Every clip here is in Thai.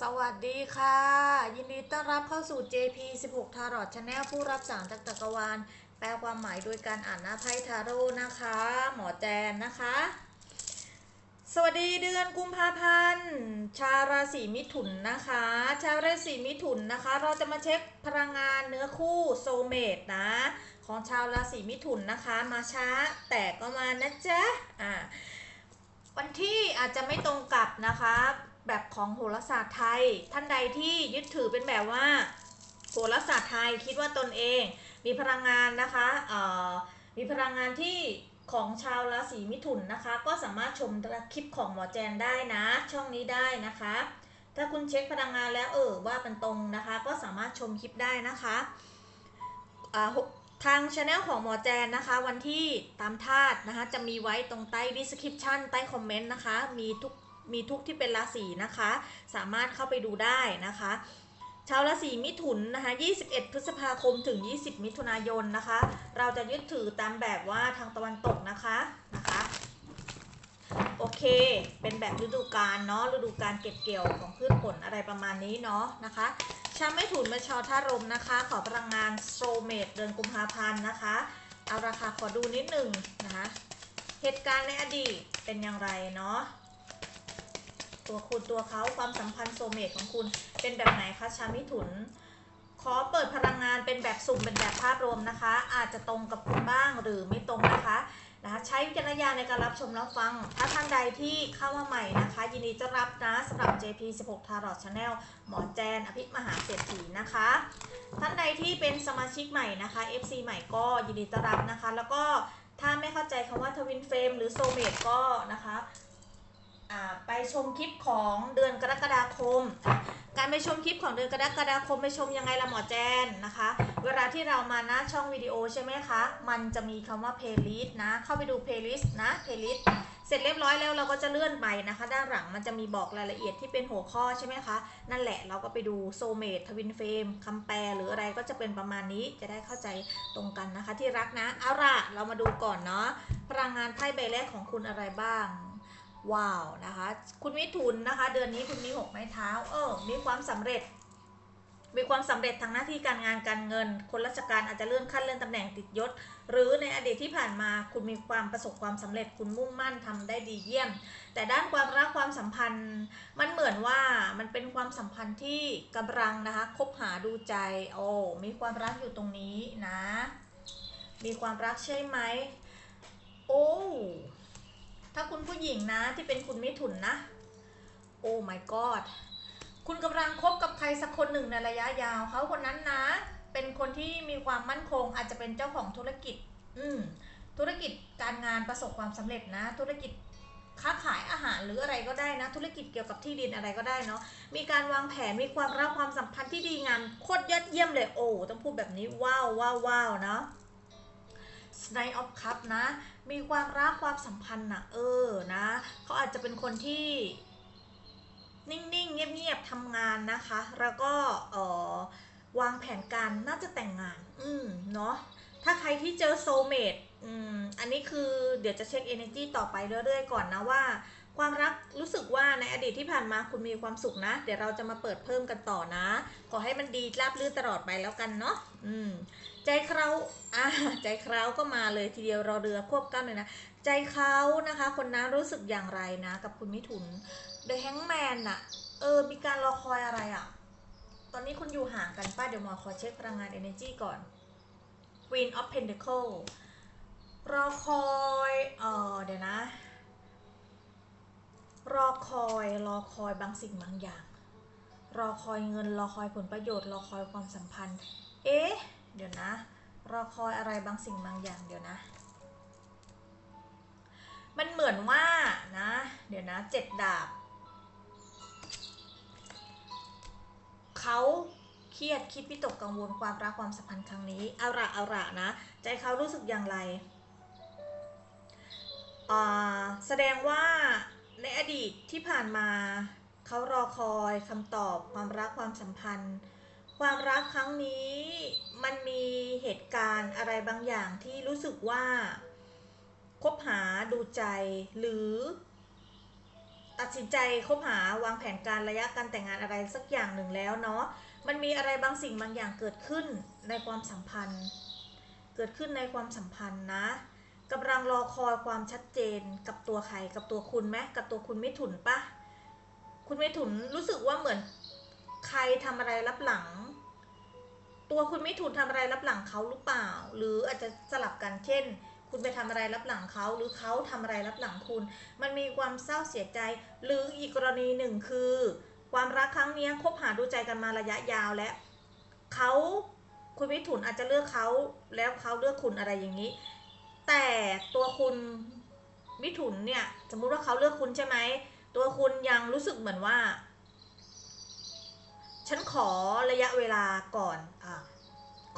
สวัสดีค่ะ ยินดีต้อนรับเข้าสู่ JP 16 Tarot Channel ผู้รับสารจากจักรวาล แปลความหมายโดยการอ่านหน้าไพ่ทาโร่นะคะ หมอแจนนะคะ สวัสดีเดือนกุมภาพันธ์ชาวราศีมิถุนนะคะ ชาวราศีมิถุนนะคะ เราจะมาเช็คพลังงานเนื้อคู่โซเมตนะ ของชาวราศีมิถุนนะคะ มาช้าแต่ก็มานะจ๊ะอ่าวันที่อาจจะไม่ตรงกับนะคะ แบบของโหราศาสตร์ไทย ท่านใดที่ยึดถือเป็นแบบว่าโหราศาสตร์ไทยคิดว่าตนเองมีพลังงานนะคะมีพลังงานที่ของชาวราศีมิถุนนะคะ ก็สามารถชมคลิปของหมอแจนได้นะ ช่องนี้ได้นะคะ ถ้าคุณเช็คพลังงานแล้วเออว่ามันตรงนะคะ ก็สามารถชมคลิปได้นะคะทางช anel ของหมอแจนนะคะ วันที่ตามธาตุนะคะ จะมีไว้ตรงใต้ description ใต้คอมเมนต์นะคะ มีทุก มีทุกที่เป็นราศีนะคะ สามารถเข้าไปดูได้นะคะชาวราศีมิถุนนะคะ 21 พฤษภาคมถึง 20 มิถุนายนนะคะ เราจะยึดถือตามแบบว่าทางตะวันตกนะคะนะคะ โอเค เป็นแบบฤดูกาลเนาะฤดูกาลเก็บเกี่ยวของพืชผลอะไรประมาณนี้เนาะนะคะชาวไม่ถุนเป็นชาวท่ารมนะคะ ขอพลังงานโซเมตเดือนกุมภาพันธ์นะคะ เอาราคาขอดูนิดหนึ่งนะคะ เหตุการณ์ในอดีตเป็นอย่างไรเนาะ ตัวคุณตัวเขาความสัมพันธ์โซเมตของคุณเป็นแบบไหนคะชาวมิถุน ขอเปิดพลังงานเป็นแบบสุ่มเป็นแบบภาพรวมนะคะ อาจจะตรงกับคุณบ้างหรือไม่ตรงนะคะนะคะใช้วิจารณญาณในการรับชมรับฟัง ถ้าท่านใดที่เข้ามาใหม่นะคะ ยินดีต้อนรับนะสำหรับ JP 16 Tarot Channel หมอแจน อภิมหาเศรษฐีนะคะ ท่านใดที่เป็นสมาชิกใหม่นะคะ FC ใหม่ก็ยินดีต้อนรับนะคะ แล้วก็ถ้าไม่เข้าใจคำว่าทวินเฟรมหรือโซเมตก็นะคะ ไปชมคลิปของเดือนกรกฎาคม การไปชมคลิปของเดือนกรกฎาคมไปชมยังไงละหมอแจนนะคะ เวลาที่เรามาหน้าช่องวิดีโอใช่ไหมคะ มันจะมีคำว่า playlist นะ เข้าไปดู playlist นะ playlist เสร็จเรียบร้อยแล้วเราก็จะเลื่อนไปนะคะ ด้านหลังมันจะมีบอกรายละเอียดที่เป็นหัวข้อใช่ไหมคะ นั่นแหละเราก็ไปดูโซเม t ทวินเฟมคำแปลหรืออะไรก็จะเป็นประมาณนี้จะได้เข้าใจตรงกันนะคะที่รักนะ เอาล่ะเรามาดูก่อนเนาะพลังงานไพ่ใบแรกของคุณอะไรบ้าง ว้าวนะคะ คุณมิถุนนะคะ เดือนนี้คุณมีหกไม้เท้า เออ มีความสำเร็จ มีความสำเร็จทางหน้าที่การงานการเงิน คนราชการอาจจะเลื่อนขั้นเลื่อนตำแหน่งติดยศ หรือในอดีตที่ผ่านมาคุณมีความประสบความสำเร็จคุณมุ่งมั่นทำได้ดีเยี่ยม แต่ด้านความรักความสัมพันธ์ มันเหมือนว่ามันเป็นความสัมพันธ์ที่กำลังนะคะคบหาดูใจ โอ้มีความรักอยู่ตรงนี้นะ มีความรักใช่ไหม โอ้ ถ้าคุณผู้หญิงนะที่เป็นคุณมิถุนนะ โอ้ my god คุณกำลังคบกับใครสักคนหนึ่งในระยะยาวเขาคนนั้นนะ เป็นคนที่มีความมั่นคง อาจจะเป็นเจ้าของธุรกิจ อืมธุรกิจการงานประสบความสำเร็จนะ ธุรกิจค้าขายอาหารหรืออะไรก็ได้นะ ธุรกิจเกี่ยวกับที่ดินอะไรก็ได้เนาะมีการวางแผนมีความรักความสัมพันธ์ที่ดีงามโคตรยอดเยี่ยมเลยโอ้ต้องพูดแบบนี้ว้าวว้าวว้าวนะ Nine of Cup นะ มีความรักความสัมพันธ์นะเออนะเขาอาจจะเป็นคนที่นิ่งๆ เงียบๆทำงานนะคะ แล้วก็เออวางแผนการน่าจะแต่งงาน อืมเนาะถ้าใครที่เจอโซเมตอืมอันนี้คือเดี๋ยวจะเช็ค energy ต่อไปเรื่อยๆ ก่อนนะว่า ความรักรู้สึกว่าในอดีตที่ผ่านมาคุณมีความสุขนะ เดี๋ยวเราจะมาเปิดเพิ่มกันต่อนะ ขอให้มันดีราบรื่นตลอดไปแล้วกันเนาะอืม ใจเขาอ่าใจเขาก็มาเลยทีเดียวรอเรือควบกันเลยนะ ใจเขานะคะ คนนั้นรู้สึกอย่างไรนะ กับคุณมิถุน The Hangman น่ะเออ มีการรอคอยอะไรอะ่ะตอนนี้คุณอยู่ห่างกันป้าเดี๋ยวหมอขอเช็คพลังงาน energy ก่อน Queen of Pentacle รอคอยเออเดี๋ยวนะ รอคอยรอคอยบางสิ่งบางอย่าง รอคอยเงินรอคอยผลประโยชน์ รอคอยความสัมพันธ์ เอ๊ะ เดี๋ยวนะ รอคอยอะไรบางสิ่งบางอย่างเดี๋ยวนะ มันเหมือนว่านะ เดี๋ยวนะเจ็ดดาบเขาเครียดคิดวิตกกังวลความรักความสัมพันธ์ครั้งนี้เอาละเอาละนะ ใจเขารู้สึกอย่างไรอ่าแสดงว่าในอดีตที่ผ่านมา เขารอคอยคำตอบความรักความสัมพันธ์ ความรักครั้งนี้มันมีเหตุการณ์อะไรบางอย่างที่รู้สึกว่าคบหาดูใจหรือ ตัดสินใจคบหาวางแผนการระยะการแต่งงานอะไรสักอย่างหนึ่งแล้วเนาะมันมีอะไรบางสิ่งบางอย่างเกิดขึ้นในความสัมพันธ์ เกิดขึ้นในความสัมพันธ์นะกำลังรอคอยความชัดเจนกับตัวใครกับตัวคุณไหมกับตัวคุณไม่ถุนปะคุณไม่ถุนรู้สึกว่าเหมือนใครทำอะไรรับหลัง ตัวคุณไม่ถุนทำอะไรรับหลังเขาหรือเปล่า หรืออาจจะสลับกันเช่น คุณไปทำอะไรรับหลังเขาหรือเขาทำอะไรรับหลังคุณ มันมีความเศร้าเสียใจ หรืออีกกรณีหนึ่งคือ ความรักครั้งนี้คบหาดูใจกันมาระยะยาวและเขาคุณมิถุนอาจจะเลือกเขาแล้วเขาเลือกคุณอะไรอย่างนี้ แต่ตัวคุณมิถุนเนี่ยสมมุติว่าเขาเลือกคุณใช่ไหมตัวคุณยังรู้สึกเหมือนว่า ฉันขอระยะเวลาก่อนอ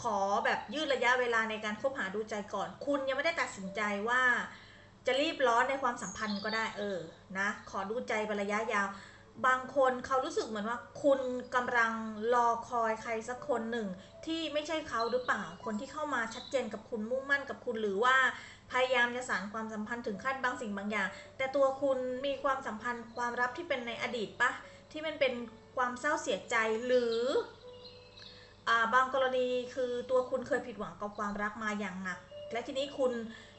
ขอแบบยืดระยะเวลาในการคบหาดูใจก่อน คุณยังไม่ได้ตัดสินใจว่า จะรีบร้อนในความสัมพันธ์ก็ได้เออนะ ขอดูใจเป็นระยะยาว บางคนเขารู้สึกเหมือนว่า คุณกำลังรอคอยใครสักคนหนึ่ง ที่ไม่ใช่เขาหรือเปล่าคนที่เข้ามาชัดเจนกับคุณมุ่งมั่นกับคุณหรือว่าพยายามจะสานความสัมพันธ์ถึงขั้นบางสิ่งบางอย่าง แต่ตัวคุณมีความสัมพันธ์ความรักที่เป็นในอดีตปะที่มันเป็น ความเศร้าเสียใจหรืออบางกรณีคือตัวคุณเคยผิดหวังกับความรักมาอย่างหนัก และทีนี้คุณ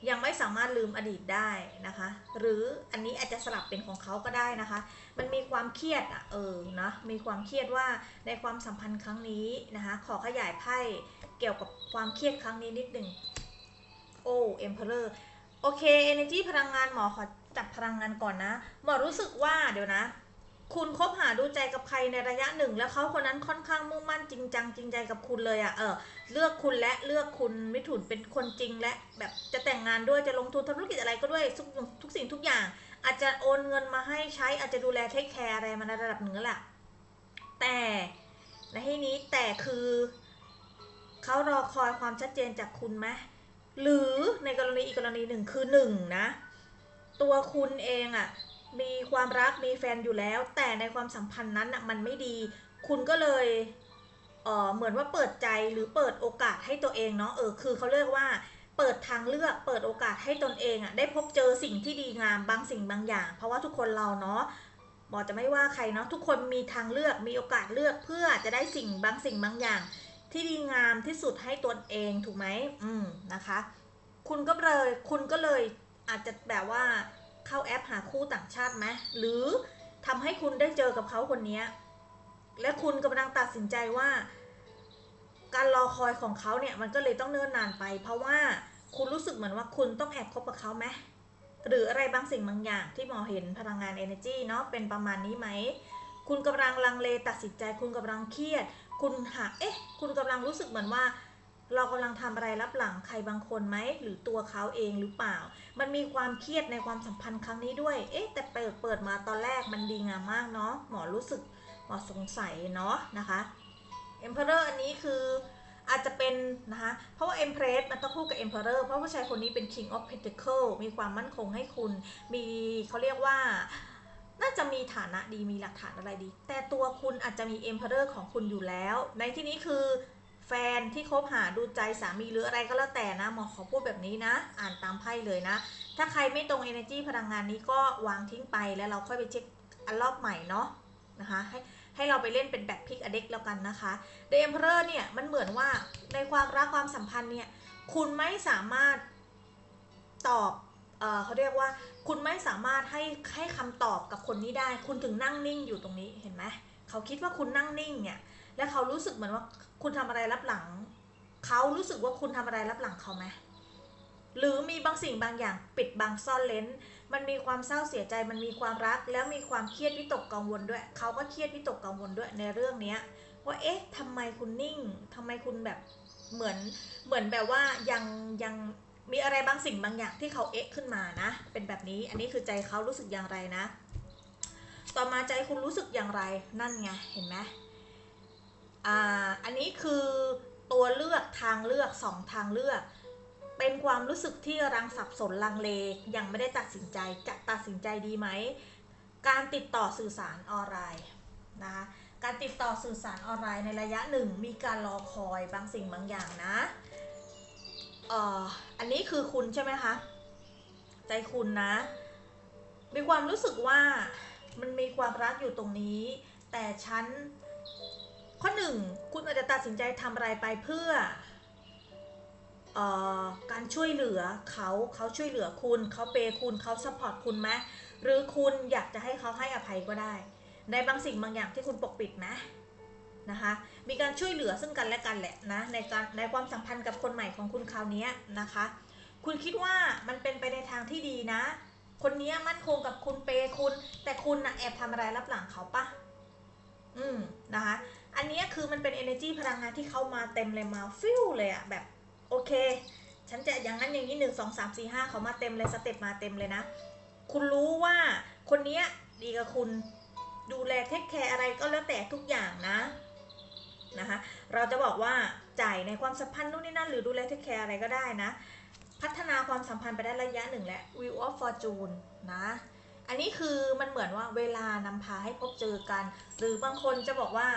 ยังไม่สามารถลืมอดีตได้นะคะ หรืออันนี้อาจจะสลับเป็นของเขาก็ได้นะคะ มันมีความเครียดอะเออนะมีความเครียดว่าในความสัมพันธ์ครั้งนี้นะคะ ขอขยายไพ่เกี่ยวกับความเครียดครั้งนี้นิดหนึ่งโอ้ Emperor โอเค Energy พลังงานหมอขอจับพลังงานก่อนนะหมอรู้สึกว่าเดี๋ยวนะ คุณคบหาดูใจกับใครในระยะหนึ่ง แล้วเขาคนนั้นค่อนข้างมุ่งมั่นจริงจังจริงใจกับคุณเลยอะ่ะเออเลือกคุณและเลือกคุณมิถุนเป็นคนจริงและแบบจะแต่งงานด้วยจะลงทุนทำธุรกิจอะไรก็ด้วยทุกทุกสิ่งทุกอย่าง อาจจะโอนเงินมาให้ใช้อาจจะดูแลเทคแคร์อะไรมาในระดับหนึ่งแล้วแหละแต่ในที่นี้แต่คือเขารอคอยความชัดเจนจากคุณไหมหรือในกรณีอีกกรณีหนึ่งคือหนึ่งนะ ตัวคุณเองอะ่ะ มีความรักมีแฟนอยู่แล้ว แต่ในความสัมพันธ์นั้นอะมันไม่ดี คุณก็เลยเออเหมือนว่าเปิดใจหรือเปิดโอกาสให้ตัวเองเนาะเออคือเขาเรียกว่าเปิดทางเลือกเปิดโอกาสให้ตนเองอะได้พบเจอสิ่งที่ดีงามบางสิ่งบางอย่าง เพราะว่าทุกคนเราเนาะหมอจะไม่ว่าใครเนาะทุกคนมีทางเลือกมีโอกาสเลือกเพื่อจะได้สิ่งบางสิ่งบางอย่าง ที่ดีงามที่สุดให้ตนเองถูกไหมอืมนะคะ คุณก็เลยคุณก็เลยอาจจะแบบว่า เข้าแอปหาคู่ต่างชาติไหมหรือทำให้คุณได้เจอกับเขาคนนี้และคุณกำลังตัดสินใจว่า การรอคอยของเขาเนี่ยมันก็เลยต้องเนิ่นนานไป เพราะว่าคุณรู้สึกเหมือนว่าคุณต้องแอบคบกับเขาไหมหรืออะไรบางสิ่งบางอย่างที่หมอเห็นพลังงาน energy เนาะเป็นประมาณนี้ไหม คุณกำลังลังเลตัดสินใจ คุณกำลังเครียด คุณหาเอ๊ะ คุณกำลังรู้สึกเหมือนว่า เรากำลังทำอะไรรับหลังใครบางคนไหมหรือตัวเขาเองหรือเปล่า มันมีความเครียดในความสัมพันธ์ครั้งนี้ด้วย เอ๊ะแต่เปิดเปิดมาตอนแรกมันดีงามมากเนาะหมอรู้สึกหมอสงสัยเนาะนะคะ Emperor อันนี้คืออาจจะเป็นนะคะเพราะว่า Empress มันต้องคู่กับ Emperor เพราะผู้ชายคนนี้เป็น King of Pentacle มีความมั่นคงให้คุณ มีเขาเรียกว่าน่าจะมีฐานะดีมีหลักฐานอะไรดี แต่ตัวคุณอาจจะมี Emperor ของคุณอยู่แล้ว ในที่นี้คือ แฟนที่คบหาดูใจสามีหรืออะไรก็แล้วแต่นะหมอขอพูดแบบนี้นะ อ่านตามไพ่เลยนะ ถ้าใครไม่ตรง energy พลังงานนี้ก็วางทิ้งไปแล้วเราค่อยไปเช็คอันรอบใหม่เนาะนะคะให้ให้เราไปเล่นเป็นแบบพิกอเด็กแล้วกันนะคะเดมเพอร์เนี่ยมันเหมือนว่าในความรักความสัมพันธ์เนี่ยคุณไม่สามารถตอบเออเขาเรียกว่าคุณไม่สามารถให้ให้คำตอบกับคนนี้ได้ คุณถึงนั่งนิ่งอยู่ตรงนี้เห็นไหมเขาคิดว่าคุณนั่งนิ่งเนี่ยและเขารู้สึกเหมือนว่า คุณทำอะไรรับหลัง เขารู้สึกว่าคุณทำอะไรรับหลังเขาไหมหรือมีบางสิ่งบางอย่างปิดบังซ่อนเลนมันมีความเศร้าเสียใจมันมีความรัก แล้วมีความเครียดวิตกกังวลด้วย เขาก็เครียดวิตกกังวลด้วยในเรื่องเนี้ยว่าเอ๊ะทำไมคุณนิ่งทำไมคุณแบบเหมือนเหมือนแบบว่ายังยังมีอะไรบางสิ่งบางอย่างที่เขาเอ๊ะขึ้นมานะ เป็นแบบนี้อันนี้คือใจเขารู้สึกอย่างไรนะ ต่อมาใจคุณรู้สึกอย่างไรนั่นไงเห็นไหม อ่าอันนี้คือตัวเลือกทางเลือกสองทางเลือก เป็นความรู้สึกที่รังสับสนลังเลยังไม่ได้ตัดสินใจจะตัดสินใจดีไหม การติดต่อสื่อสารออนไลน์นะคะการติดต่อสื่อสารออนไลน์ในระยะหนึ่งมีการรอคอยบางสิ่งบางอย่างนะเอ่ออันนี้คือคุณใช่ไหมคะใจคุณนะ มีความรู้สึกว่ามันมีความรักอยู่ตรงนี้ แต่ฉัน ข้อหนึ่งคุณอาจจะตัดสินใจทำอะไรไปเพื่อออการช่วยเหลือเขาเขาช่วยเหลือคุณเขาเปย์คุณเขาซัพพอร์ตคุณไหมหรือคุณอยากจะให้เขาให้อภัยก็ได้ ในบางสิ่งบางอย่างที่คุณปกปิดไหมนะคะมีการช่วยเหลือซึ่งกันและกันแหละนะในการในความสัมพันธ์กับคนใหม่ของคุณคราวนี้นะคะ คุณคิดว่ามันเป็นไปในทางที่ดีนะ คนนี้มั่นคงกับคุณเปย์คุณ แต่คุณนะแอบทำอะไรรับหลังเขาปะอืมนะคะ อันนี้คือมันเป็น energy พลังงานที่เขามาเต็มเลยมาฟิวเลยอะแบบโอเค ฉันจะอย่างนั้นอย่างนี้หนึ่งสองสามสี่ห้าเขามาเต็มเลยสเต็ปมาเต็มเลยนะ คุณรู้ว่าคนนี้ดีกับคุณดูแลเทคแคร์อะไรก็แล้วแต่ทุกอย่างนะนะคะเราจะบอกว่าจ่ายในความสัมพันธ์นู่นนี่นั่นหรือดูแลเทคแคร์อะไรก็ได้นะ พัฒนาความสัมพันธ์ไปได้ระยะหนึ่งและ Wheel of Fortune นะ อันนี้คือมันเหมือนว่าเวลานำพาให้พบเจอกัน หรือบางคนจะบอกว่า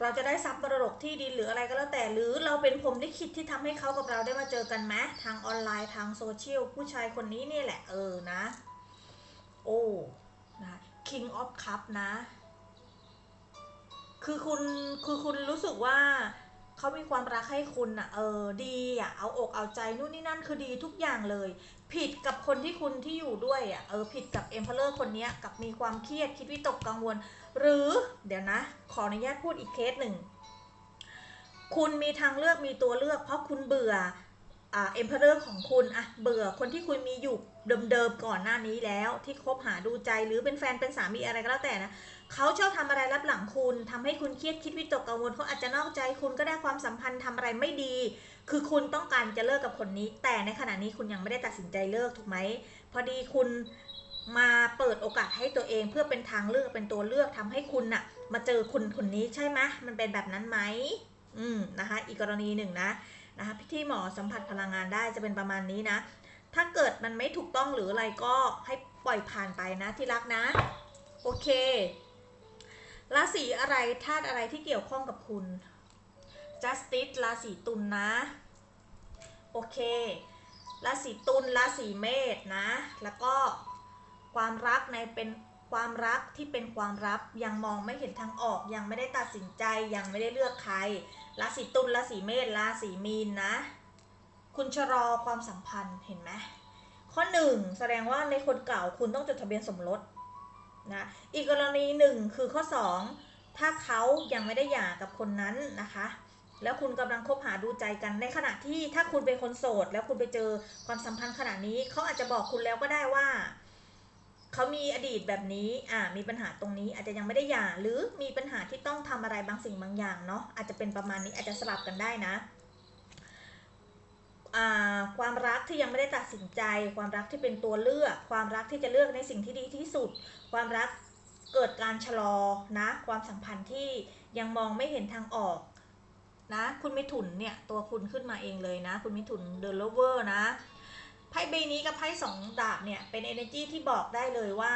เราจะได้ทรัพย์มรดกที่ดินหรืออะไรก็แล้วแต่หรือเราเป็นผมที่คิดที่ทำให้เขากับเราได้มาเจอกันไหมทางออนไลน์ทางโซเชียลผู้ชายคนนี้นี่แหละเออนะ โอ้นะ King of Cup นะ คือคุณคือคุณรู้สึกว่า เขามีความรักให้คุณอะเออดีอะเอาอกเอาใจนู่นนี่นั่นคือดีทุกอย่างเลย ผิดกับคนที่คุณที่อยู่ด้วยอะเออผิดกับเอ็มเพลเลอร์คนเนี้ยกับมีความเครียดคิดวิตกกังวล หรือเดี๋ยวนะ ขออนุญาตพูดอีกเคสหนึ่งคุณมีทางเลือกมีตัวเลือก เพราะคุณเบื่ออ่าเอ็มเพลเลอร์ของคุณอะเบื่อคนที่คุณมีอยู่เดิมๆก่อนหน้านี้แล้ว ที่คบหาดูใจหรือเป็นแฟนเป็นสามีอะไรก็แล้วแต่นะ เขาชอบทำอะไรรับหลังคุณทำให้คุณเครียดคิดวิตกกังวลเขาอาจจะนอกใจคุณก็ได้ความสัมพันธ์ทำอะไรไม่ดี คือคุณต้องการจะเลิกกับคนนี้ แต่ในขณะนี้คุณยังไม่ได้ตัดสินใจเลิกถูกไหมพอดีคุณมาเปิดโอกาสให้ตัวเองเพื่อเป็นทางเลือกเป็นตัวเลือกทำให้คุณน่ะ มาเจอคุณคนนี้ใช่ไหมมันเป็นแบบนั้นไหมอืมนะคะ อีกกรณีหนึ่งนะนะคะที่หมอสัมผัสพลังงานได้จะเป็นประมาณนี้นะ ถ้าเกิดมันไม่ถูกต้องหรืออะไรก็ให้ปล่อยผ่านไปนะที่รักนะ โอเค ราศีอะไรธาตุอะไรที่เกี่ยวข้องกับคุณ justice ราศีตุลนนะ โอเค ราศีตุลราศีเมษนะ แล้วก็ความรักในเป็นความรักที่เป็นความลับยังมองไม่เห็นทางออกยังไม่ได้ตัดสินใจยังไม่ได้เลือกใคร ราศีตุลราศีเมษราศีมีนนะ คุณชะลอความสัมพันธ์เห็นไหมข้อหนึ่งแสดงว่าในคนเก่าคุณต้องจดทะเบียนสมรส นะอีกกรณีหนึ่งคือข้อ 2 ถ้าเขายังไม่ได้หย่ากับคนนั้นนะคะ แล้วคุณกำลังคบหาดูใจกันในขณะที่ถ้าคุณเป็นคนโสด แล้วคุณไปเจอความสัมพันธ์ขนาดนี้เขาอาจจะบอกคุณแล้วก็ได้ว่าเขามีอดีตแบบนี้ อ่า มีปัญหาตรงนี้อาจจะยังไม่ได้หย่า หรือมีปัญหาที่ต้องทำอะไรบางสิ่งบางอย่างเนาะ อาจจะเป็นประมาณนี้อาจจะสลับกันได้นะ ความรักที่ยังไม่ได้ตัดสินใจ ความรักที่เป็นตัวเลือก ความรักที่จะเลือกในสิ่งที่ดีที่สุด ความรักเกิดการชะลอนะ ความสัมพันธ์ที่ยังมองไม่เห็นทางออกนะคุณมิถุนเนี่ยตัวคุณขึ้นมาเองเลยนะ คุณมิถุนเดอะโลเวอร์นะไพ่ใบนี้กับไพ่สองดาบเนี่ยเป็น energy ที่บอกได้เลยว่า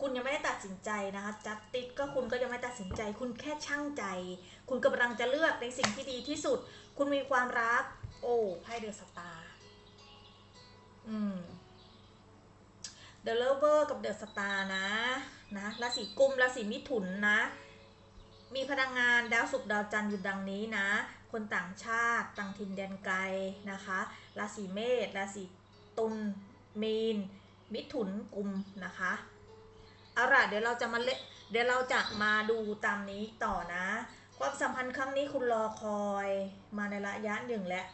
คุณยังไม่ได้ตัดสินใจนะคะจัดติดก็คุณก็ยังไม่ตัดสินใจ คุณแค่ช่างใจ คุณกำลังจะเลือกในสิ่งที่ดีที่สุด คุณมีความรัก อ้ไพ่เดอะสตาร์อืม The Lover กับ The Star นะนะราศีกุมราศีมิถุนนะ มีพลังงานดาวศุกร์ดาวจันทร์อยู่ดังนี้นะ คนต่างชาติต่างถิ่นแดนไกลนะคะราศีเมษราศีตุลมีน มิถุนกุมนะคะเอาล่ะเดี๋ยวเราจะมาเละเดี๋ยวเราจะมาดูตามนี้ต่อนะ ความสัมพันธ์ครั้งนี้คุณรอคอยมาในระยะหนึ่งแล้ว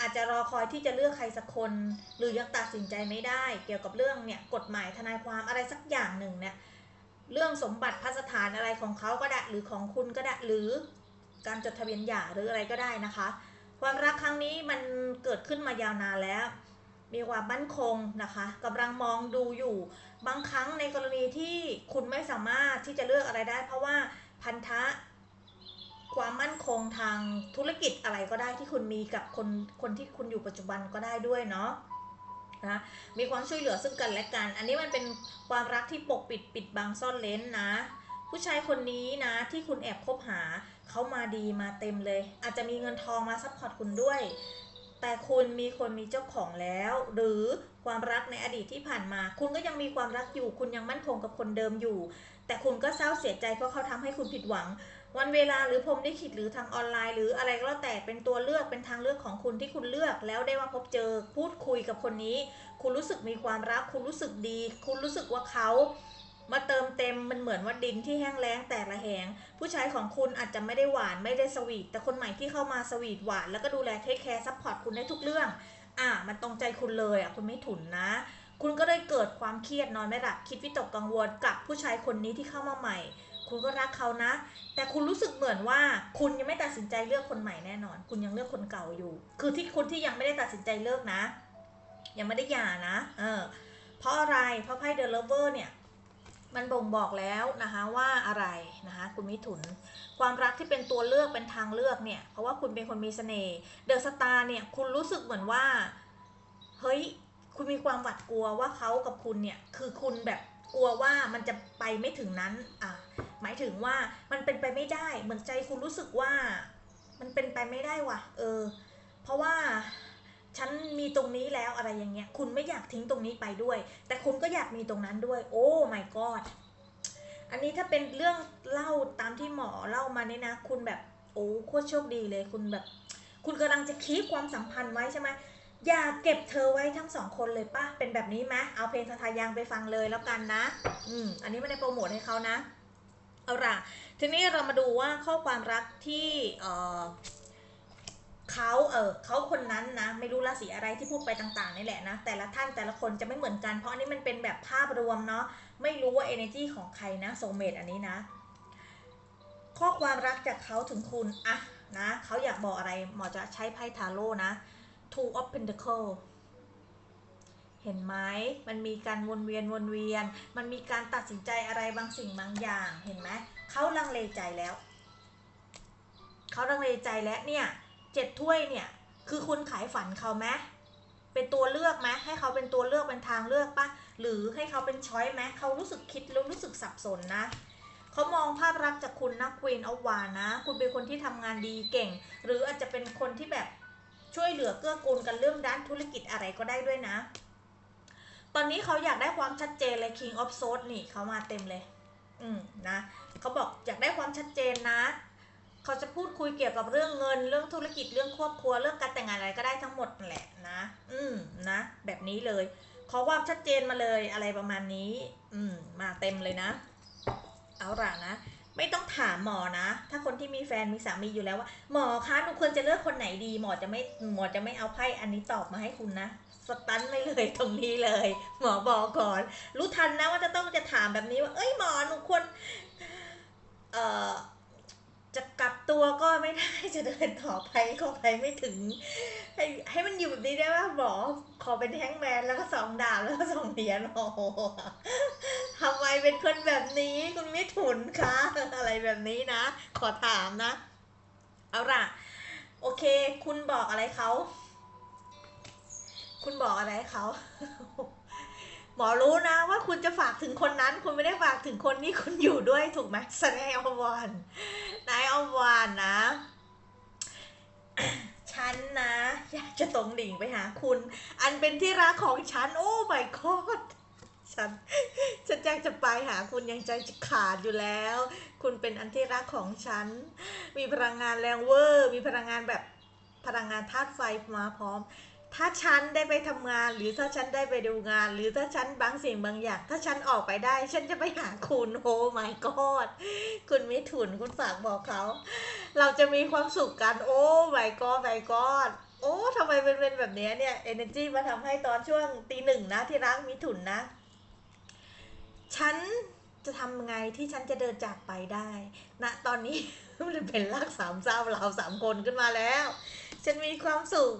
อาจจะรอคอยที่จะเลือกใครสักคน หรือยังตัดสินใจไม่ได้ เกี่ยวกับเรื่องเนี่ยกฎหมายทนายความอะไรสักอย่างหนึ่งเนี่ยเรื่องสมบัติพัสถานอะไรของเขาก็ได้หรือของคุณก็ได้หรือการจดทะเบียนหย่าหรืออะไรก็ได้นะคะ ความรักครั้งนี้มันเกิดขึ้นมายาวนานแล้ว มีความมั่นคงนะคะกำลังมองดูอยู่ บางครั้งในกรณีที่คุณไม่สามารถที่จะเลือกอะไรได้ เพราะว่าพันธะ ความมั่นคงทางธุรกิจอะไรก็ได้ที่คุณมีกับคนคนที่คุณอยู่ปัจจุบันก็ได้ด้วยเนาะนะมีความช่วยเหลือซึ่งกันและกัน อันนี้มันเป็นความรักที่ปกปิดปิดบังซ่อนเลนนะ ผู้ชายคนนี้นะที่คุณแอบคบหาเขามาดีมาเต็มเลย อาจจะมีเงินทองมาซัพพอร์ตคุณด้วยแแต่คุณมีคนมีเจ้าของแล้ว หรือความรักในอดีตที่ผ่านมา คุณก็ยังมีความรักอยู่ คุณยังมั่นคงกับคนเดิมอยู่ แต่คุณก็เศร้าเสียใจเพราะเขาทำให้คุณผิดหวัง วันเวลาหรือพรมลิขิตหรือทางออนไลน์ หรืออะไรก็แล้วแต่เป็นตัวเลือกเป็นทางเลือกของคุณที่คุณเลือกแล้วได้มาพบเจอพูดคุยกับคนนี้ คุณรู้สึกมีความรัก คุณรู้สึกดี คุณรู้สึกว่าเขามาเติมเต็มมันเหมือนว่าดินที่แห้งแล้งแต่ละแหง ผู้ชายของคุณอาจจะไม่ได้หวานไม่ได้สวีทแต่คนใหม่ที่เข้ามาสวีทหวาน แล้วก็ดูแลเทคแคร์ซัพพอร์ตคุณได้ทุกเรื่อง อะมันตรงใจคุณเลยอะคุณไม่ถุนนะ คุณก็เลยเกิดความเครียดนอนไม่หลับคิดวิตกกังวลกับผู้ชายคนนี้ที่เข้ามาใหม่ คุณก็รักเขานะ แต่คุณรู้สึกเหมือนว่าคุณยังไม่ตัดสินใจเลือกคนใหม่แน่นอน คุณยังเลือกคนเก่าอยู่ คือที่คุณที่ยังไม่ได้ตัดสินใจเลิกนะ ยังไม่ได้หย่านะ เออ เพราะอะไร เพราะไพ่เดอะเลเวอร์เนี่ย มันบ่งบอกแล้วนะคะว่าอะไรนะคะคุณมิถุน ความรักที่เป็นตัวเลือกเป็นทางเลือกเนี่ย เพราะว่าคุณเป็นคนมีเสน่ห์ เดอะสตาร์เนี่ย คุณรู้สึกเหมือนว่า เฮ้ย คุณมีความหวาดกลัวว่าเขากับคุณเนี่ย คือคุณแบบ กลัวว่ามันจะไปไม่ถึงนั้นอะหมายถึงว่ามันเป็นไปไม่ได้ เหมือนใจคุณรู้สึกว่า มันเป็นไปไม่ได้ว่ะ เออ เพราะว่าฉันมีตรงนี้แล้วอะไรอย่างเงี้ย คุณไม่อยากทิ้งตรงนี้ไปด้วย แต่คุณก็อยากมีตรงนั้นด้วย โอ้ my god อันนี้ถ้าเป็นเรื่องเล่าตามที่หมอเล่ามาเนี่ยนะ คุณแบบโอ้โคตรโชคดีเลย คุณแบบ คุณกำลังจะคีบความสัมพันธ์ไว้ใช่ไหม อย่าเก็บเธอไว้ทั้งสองคนเลยป่ะ เป็นแบบนี้ไหมเอาเพลงทาทายังไปฟังเลยแล้วกันนะ อืม อันนี้ไม่ได้โปรโมทให้เขานะ เอาล่ะ ทีนี้เรามาดูว่าข้อความรักที่เออเขาเออเขาคนนั้นนะ ไม่รู้ราศีอะไรที่พูดไปต่างๆนี่แหละนะ แต่ละท่านแต่ละคนจะไม่เหมือนกัน เพราะอันนี้มันเป็นแบบภาพรวมเนาะ ไม่รู้ว่า energy ของใครนะโซเมตอันนี้นะ ข้อความรักจากเขาถึงคุณอะนะเขาอยากบอกอะไรหมอจะใช้ไพ่ทาโร่นะ two of pentacle เห็นไหมมันมีการวนเวียนวนเวียน มันมีการตัดสินใจอะไรบางสิ่งบางอย่าง เห็นไหมเขาลังเลใจแล้ว เขาลังเลใจแล้วเนี่ยเจ็ดถ้วยเนี่ยคือคุณขายฝันเขาไหมเป็นตัวเลือกไหมให้เขาเป็นตัวเลือกเป็นทางเลือกปะหรือให้เขาเป็นช้อยไหมเขารู้สึกคิดแล้วรู้สึกสับสนนะเขามองภาพรักจากคุณนะควีนอวานะ คุณเป็นคนที่ทำงานดีเก่ง หรืออาจจะเป็นคนที่แบบ ช่วยเหลือเกื้อกูลกันเรื่องด้านธุรกิจอะไรก็ได้ด้วยนะ ตอนนี้เขาอยากได้ความชัดเจนเลย King of Swords นี่เขามาเต็มเลย อืมนะเขาบอกอยากได้ความชัดเจนนะเขาจะพูดคุยเกี่ยวกับเรื่องเงิน เรื่องธุรกิจเรื่องครอบครัวเรื่องการแต่งงานอะไรก็ได้ทั้งหมดแหละนะ อืมนะ แบบนี้เลย ขอความชัดเจนมาเลยอะไรประมาณนี้ อืมมาเต็มเลยนะ เอาล่ะนะ ไม่ต้องถามหมอนะ ถ้าคนที่มีแฟนมีสามีอยู่แล้วว่า หมอคะหนูควรจะเลือกคนไหนดี หมอจะไม่หมอจะไม่เอาไพ่อันนี้ตอบมาให้คุณนะสตันไม่เลยตรงนี้เลย หมอบอกก่อน รู้ทันนะว่าจะต้องจะถามแบบนี้ว่า เอ้ยหมอหนูควรเอ่อ จะกลับตัวก็ไม่ได้จะเดินต่อไปก็ไปไม่ถึง ให้ให้มันอยู่แบบนี้ได้ป่ะหมอขอเป็นแฮงแมนแล้วก็สองดาบแล้วก็สองเหรียญโอ้โหทำไมเป็นคนแบบนี้คุณไม่ถุนคะอะไรแบบนี้นะ ขอถามนะ เอาล่ะ โอเค คุณบอกอะไรเขา คุณบอกอะไรเขา หมอรู้นะว่าคุณจะฝากถึงคนนั้น คุณไม่ได้ฝากถึงคนนี้คุณอยู่ด้วยถูกไหมสแนลวันนายอาวานนะ ฉันนะ อยากจะตรงดิ่งไปหาคุณ อันเป็นที่รักของฉัน โอ้ my god ฉันฉันอยากจะไปหาคุณยังใจจะขาดอยู่แล้ว คุณเป็นอันที่รักของฉัน มีพลังงานแรงเวอร์ มีพลังงานแบบพลังงานธาตุไฟมาพร้อม ถ้าฉันได้ไปทำงาน หรือถ้าฉันได้ไปดูงาน หรือถ้าฉันบางสิ่งบางอย่าง ถ้าฉันออกไปได้ ฉันจะไปหาคุณโอ้ my god คุณมิถุนคุณฝากบอกเขา เราจะมีความสุขกัน โอ้ my god my god โอ้ทำไมเป็นเป็นแบบนี้เนี่ย energy มาทำให้ตอนช่วงตีหนึ่งนะที่รักมิถุนนะ ฉันจะทำไงที่ฉันจะเดินจากไปได้ณนะตอนนี้มันเป็นรากสามเศร้าเราสามคนขึ้นมาแล้ว ฉันมีความสุข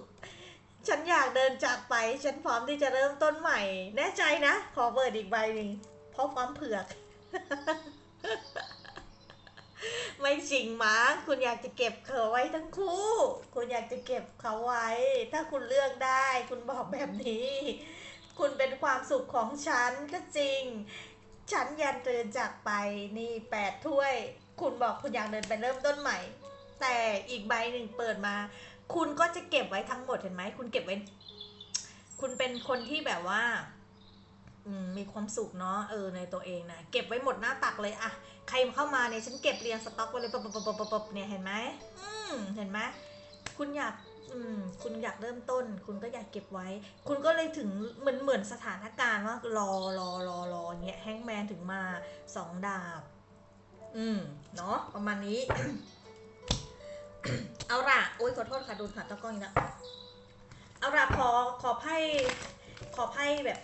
ฉันอยากเดินจากไป ฉันพร้อมที่จะเริ่มต้นใหม่ แน่ใจนะ ขอเปิดอีกใบหนึ่งเพราะความเผือก ไม่จริงมั้งคุณอยากจะเก็บเขาไว้ทั้งคู่ คุณอยากจะเก็บเขาไว้ ถ้าคุณเลือกได้ คุณบอกแบบนี้ คุณเป็นความสุขของฉันก็จริง ฉันยันเดินจากไป นี่แปดถ้วย คุณบอกคุณอยากเดินไปเริ่มต้นใหม่ แต่อีกใบหนึ่งเปิดมา คุณก็จะเก็บไว้ทั้งหมดเห็นไหมคุณเก็บไว้ คุณเป็นคนที่แบบว่ามมีความสุขเนาะเออในตัวเองนะเก็บไว้หมดหน้าตักเลยอะใครเข้ามาเนี่ยฉันเก็บเรียงสต็อกไว้เลยปบปบปบปบเนี่ยเห็นไหมอืมเห็นไหมคุณอยากอืมคุณอยากเริ่มต้น คุณก็อยากเก็บไว้ คุณก็เลยถึงเหมือนเหมือนสถานการณ์ว่ารอรอรอรอเงี้ยแฮงแมนถึงมาสองดาบ อืมเนาะประมาณนี้ เอาละโอ๊ยขอโทษค่ะโดนขาตะกล้องอีกแล้วเอาละขอขอไพ่ขอไพ่แบบ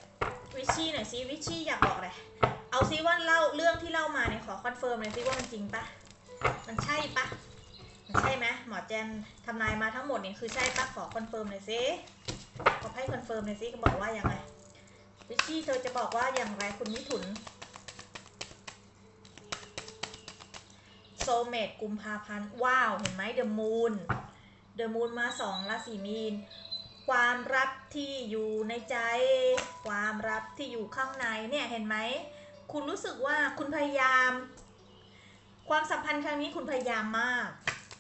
วิชี่หน่อยซิวิชี่อยากบอกอะไรเอาซิว่าเล่าเรื่องที่เล่ามาเนี่ยขอคอนเฟิร์มหน่อยซิว่ามันจริงปะมันใช่ปะมันใช่ไหมหมอแจนทำนายมาทั้งหมดเนี่ยคือใช่ปะขอคอนเฟิร์มหน่อยซิขอไพ่คอนเฟิร์มหน่อยซิก็บอกว่าอย่างไรวิชชี่เธอจะบอกว่าอย่างไรคุณมิถุน โซเมตกุมภาพันธ์ ว้าว เห็นไหมเดอะมูนเดอะมูนมาสองราศีมีน ความรักที่อยู่ในใจ ความรักที่อยู่ข้างในเนี่ยเห็นไหม คุณรู้สึกว่าคุณพยายาม ความสัมพันธ์ครั้งนี้คุณพยายามมาก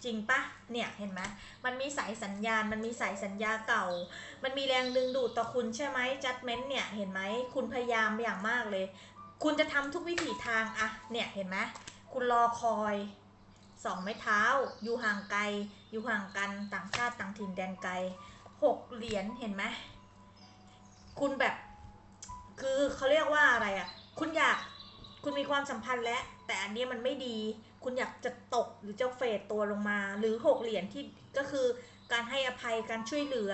จริงปะเนี่ยเห็นไหมมันมีสายสัญญาณ มันมีสายสัญญาเก่า มันมีแรงดึงดูดต่อคุณใช่ไหมจัดเม้นเนี่ยเห็นไหมคุณพยายามอย่างมากเลย คุณจะทำทุกวิถีทางอะเนี่ยเห็นไหม คุณรอคอยสองไม้เท้า อยู่ห่างไกล อยู่ห่างกันต่างชาติต่างถิ่นแดนไกลหกเหรียญเห็นไหมคุณแบบ คือเขาเรียกว่าอะไรอะ่ะ คุณอยากคุณมีความสัมพันธ์แล้ว แต่อันนี้มันไม่ดี คุณอยากจะตกหรือจะเฟดตัวลงมา หรือหกเหรียญที่ก็คือการให้อภัยการช่วยเหลือ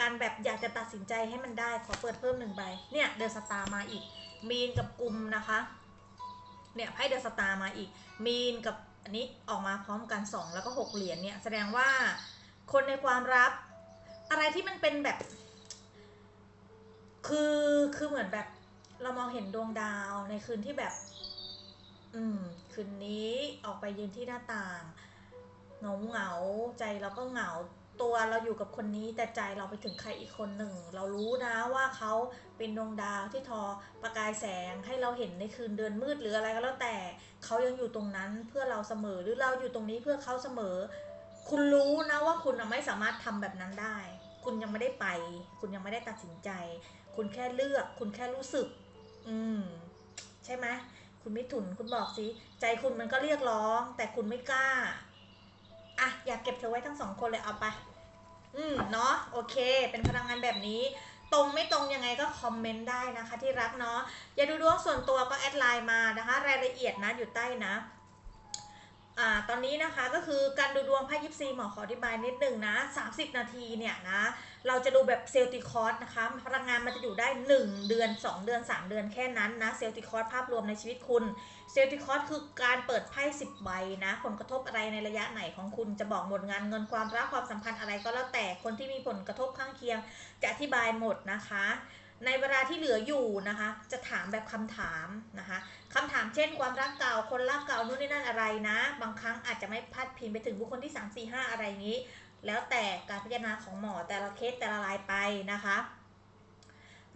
การแบบอยากจะตัดสินใจให้มันได้ขอเปิดเพิ่มหนึ่งใบเนี่ยเดอะสตาร์มาอีก มีนกับกลุ่มนะคะ เนี่ยไพ่เดอะสตาร์มาอีก มีนกับอันนี้ออกมาพร้อมกัน 2 แล้วก็ 6 เหรียญเนี่ย แสดงว่าคนในความรักอะไรที่มันเป็นแบบ คือคือเหมือนแบบ เรามองเห็นดวงดาวในคืนที่แบบ อืม คืนนี้ออกไปยืนที่หน้าต่าง เงาเหงาใจเราก็เหงา ตัวเราอยู่กับคนนี้แต่ใจเราไปถึงใครอีกคนหนึ่ง เรารู้นะว่าเขาเป็นดวงดาวที่ทอประกายแสงให้เราเห็นในคืนเดือนมืดหรืออะไรก็แล้วแต่เขายังอยู่ตรงนั้นเพื่อเราเสมอหรือเราอยู่ตรงนี้เพื่อเขาเสมอ คุณรู้นะว่าคุณไม่สามารถทำแบบนั้นได้ คุณยังไม่ได้ไป คุณยังไม่ได้ตัดสินใจ คุณแค่เลือก คุณแค่รู้สึก อืม ใช่ไหมคุณมิถุนคุณบอกสิใจคุณมันก็เรียกร้อง แต่คุณไม่กล้า อะอยากเก็บเธอไว้ทั้งสองคนเลยเอาไป อืมเนาะโอเค เป็นพลังงานแบบนี้ ตรงไม่ตรงยังไงก็คอมเมนต์ได้นะคะ ที่รักเนาะอย่าดูดวงส่วนตัวก็แอดไลน์มานะคะ รายละเอียดนะอยู่ใต้นะ อ่าตอนนี้นะคะก็คือการดูดวงไพ่ยิปซีหมอขออธิบายนิดหนึ่งนะ30 นาทีเนี่ยนะเราจะดูแบบเซลติคอร์สนะคะพลังงานมันจะอยู่ได้ 1 เดือน 2 เดือน 3 เดือนแค่นั้นนะเซลติคอร์สภาพรวมในชีวิตคุณเซลติคอร์สคือการเปิดไพ่10ใบนะผลกระทบอะไรในระยะไหนของคุณจะบอกหมดงานเงินความรักความสัมพันธ์อะไรก็แล้วแต่คนที่มีผลกระทบข้างเคียงจะอธิบายหมดนะคะ ในเวลาที่เหลืออยู่นะคะ จะถามแบบคำถามนะคะคำถามเช่น ความรักเก่าคนรักเก่านู่นนี่นั่นอะไรนะ บางครั้งอาจจะไม่พัดพิงไปถึงบุคคลที่ 3 4 5 อะไรอย่างนี้ แล้วแต่การพิจารณาของหมอแต่ละเคสแต่ละรายไปนะคะ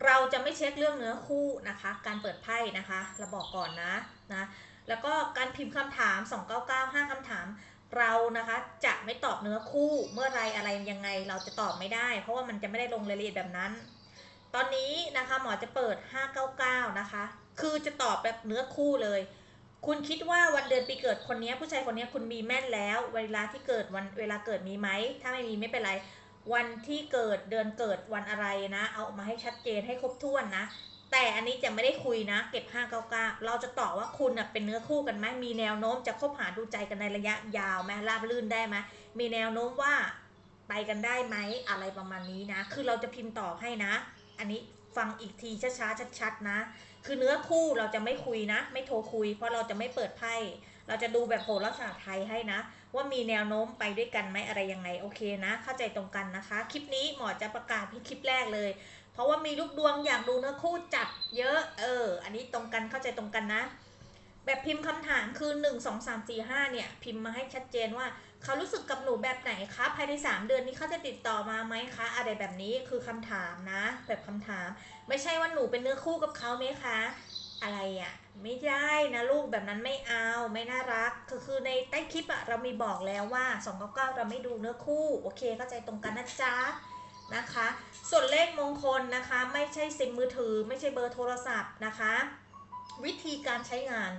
เราจะไม่เช็คเรื่องเนื้อคู่นะคะ การเปิดไพ่นะคะเราบอกก่อนนะนะแล้วก็การพิมพ์คำถาม 299 5คำถามเรานะคะจะไม่ตอบเนื้อคู่เมื่อไรอะไรยังไงเราจะตอบไม่ได้ เพราะว่ามันจะไม่ได้ลงรายละเอียดแบบนั้น ตอนนี้นะคะหมอจะเปิด 599 นะคะ คือจะตอบแบบเนื้อคู่เลย คุณคิดว่าวันเดือนปีเกิดคนนี้ผู้ชายคนนี้คุณมีแม่นแล้ว เวลาที่เกิดวันเวลาเกิดมีไหม ถ้าไม่มีไม่เป็นไร วันที่เกิดเดือนเกิดวันอะไรนะ เอาออกมาให้ชัดเจนให้ครบถ้วนนะ แต่อันนี้จะไม่ได้คุยนะ เก็บ 599 เราจะตอบว่าคุณเป็นเนื้อคู่กันไหมมีแนวโน้มจะคบหาดูใจกันในระยะยาวไหมราบรื่นได้ไหมมีแนวโน้มว่าไปกันได้ไหมอะไรประมาณนี้นะ คือเราจะพิมพ์ตอบให้นะ อันนี้ฟังอีกทีช้าๆชัดๆนะ คือเนื้อคู่เราจะไม่คุยนะ ไม่โทรคุย เพราะเราจะไม่เปิดไพ่เราจะดูแบบโหราศาสตร์ไทยให้นะ ว่ามีแนวโน้มไปด้วยกันไหมอะไรยังไงโอเคนะ เข้าใจตรงกันนะคะ คลิปนี้หมอจะประกาศเป็นคลิปแรกเลย เพราะว่ามีลูกดวงอยากดูเนื้อคู่จัดเยอะเออ อันนี้ตรงกันเข้าใจตรงกันนะ แบบพิมพ์คำถามคือ 1 2 3 4 5เนี่ยพิมพ์มาให้ชัดเจนว่า เขารู้สึกกับหนูแบบไหนคะภายใน 3 เดือนนี้เขาจะติดต่อมาไหมคะ อะไรแบบนี้คือคำถามนะ แบบคำถาม ไม่ใช่ว่าหนูเป็นเนื้อคู่กับเขาไหมคะ อะไรอะ่ะ ไม่ได้นะลูกแบบนั้นไม่เอา ไม่น่ารัก คือคือในใต้คลิปอะเรามีบอกแล้วว่า299เราไม่ดูเนื้อคู่ โอเคเข้าใจตรงกันนะจ๊ะนะคะ ส่วนเลขมงคลนะคะ ไม่ใช่ซิมมือถือ ไม่ใช่เบอร์โทรศัพท์นะคะ วิธีการใช้งาน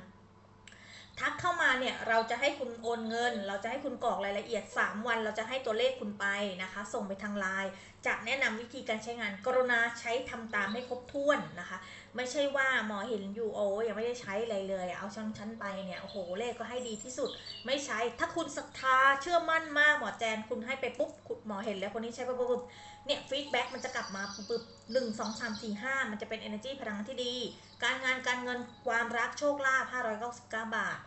ทักเข้ามาเนี่ยเราจะให้คุณโอนเงิน เราจะให้คุณกรอกรายละเอียด 3 วัน เราจะให้ตัวเลขคุณไปนะคะ ส่งไปทางไลน์จะแนะนำวิธีการใช้งานกรุณาใช้ทำตามให้ครบถ้วนนะคะ ไม่ใช่ว่าหมอเห็นอยู่โอ้ยังไม่ได้ใช้อะไรเลย เอาชั้นชั้นไปเนี่ยโอ้โหเลขก็ให้ดีที่สุด ไม่ใช้ถ้าคุณศรัทธาเชื่อมั่นมากหมอแจนคุณให้ไปปุ๊บหมอเห็นแล้วคนนี้ใช้ปุ๊บปุ๊บปุ๊บ เนี่ยฟีดแบ็กมันจะกลับมาปุ๊บปุบหนึ่งสองสามสี่ห้ามันจะเป็น energy พลังงานที่ดี การงานการเงินความรักโชคลาภ599บาท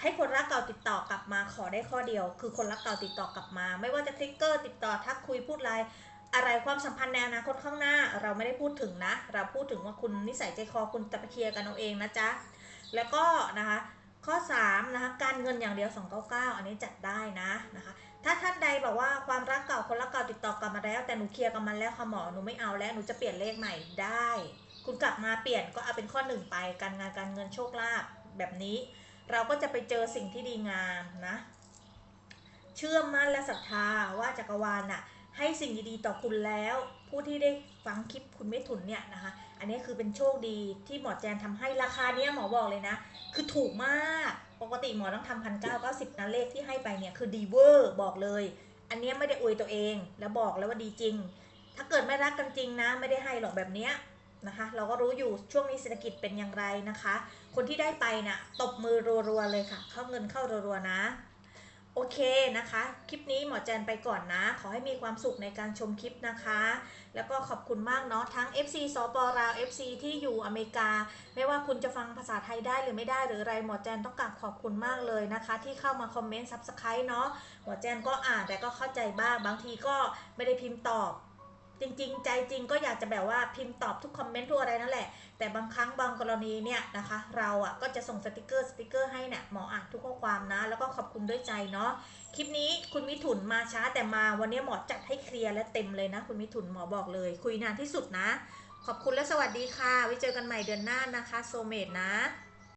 ให้คนรักเก่าติดต่อกลับมาขอได้ข้อเดียว คือคนรักเก่าติดต่อกลับมา ไม่ว่าจะทริกเกอร์ติดต่อทักคุยพูดไลน์อะไรความสัมพันธ์ในอนาคตข้างหน้าเราไม่ได้พูดถึงนะ เราพูดถึงว่าคุณนิสัยใจคอคุณจะไปเคลียร์กันเอาเองนะจ๊ะ แล้วก็นะคะข้อ3นะคะการเงินอย่างเดียว 299 อันนี้จัดได้นะนะคะ ถ้าท่านใดบอกว่าความรักเก่าคนรักเก่าติดต่อกลับมาแล้ว แต่หนูเคลียร์กับมันแล้วค่ะหมอหนูไม่เอาแล้วหนูจะเปลี่ยนเลขใหม่ได้ คุณกลับมาเปลี่ยนก็เอาเป็นข้อหนึ่งไปการงานการเงินโชคลาภแบบนี้ เราก็จะไปเจอสิ่งที่ดีงามนะ เชื่อมั่นและศรัทธาว่าจักรวาลน่ะให้สิ่งดีๆต่อคุณแล้ว ผู้ที่ได้ฟังคลิปคุณไม่ถุนเนี่ยนะคะ อันนี้คือเป็นโชคดีที่หมอแจนทำให้ราคาเนี้ยหมอบอกเลยนะ คือถูกมาก ปกติหมอต้องทำพันเก้าเก้าสิบนะเลขที่ให้ไปเนี่ยคือดีเวอร์บอกเลย อันนี้ไม่ได้อวยตัวเอง แล้วบอกแล้วว่าดีจริง ถ้าเกิดไม่รักกันจริงนะไม่ได้ให้หรอกแบบเนี้ยนะคะ เราก็รู้อยู่ช่วงนี้เศรษฐกิจเป็นอย่างไรนะคะ คนที่ได้ไปนะ่ะตบมือรัวๆเลยค่ะ เข้าเงินเข้ารัวๆนะ โอเคนะคะ คลิปนี้หมอแจนไปก่อนนะ ขอให้มีความสุขในการชมคลิปนะคะ แล้วก็ขอบคุณมากเนาะ ทั้ง FC สปราว FC ที่อยู่อเมริกา ไม่ว่าคุณจะฟังภาษาไทยได้หรือไม่ได้หรืออะไร หมอแจนต้องกราบขอบคุณมากเลยนะคะ ที่เข้ามาคอมเมนต์ซับสไครต์เนาะ หมอแจนก็อ่านแต่ก็เข้าใจบ้าง บางทีก็ไม่ได้พิมพ์ตอบ จริง ๆ ใจจริงก็อยากจะแบบว่าพิมพ์ตอบทุกคอมเมนต์ทุกอะไรนั่นแหละ แต่บางครั้งบางกรณีเนี่ยนะคะ เราอะก็จะส่งสติกเกอร์สติกเกอร์ให้เนี่ยหมออ่านทุกข้อความนะ แล้วก็ขอบคุณด้วยใจเนาะคลิปนี้คุณมิถุนมาช้าแต่มาวันนี้หมอจัดให้เคลียร์และเต็มเลยนะ คุณมิถุนหมอบอกเลย คุยนานที่สุดนะ ขอบคุณและสวัสดีค่ะไว้เจอกันใหม่เดือนหน้านะคะโซเมดนะ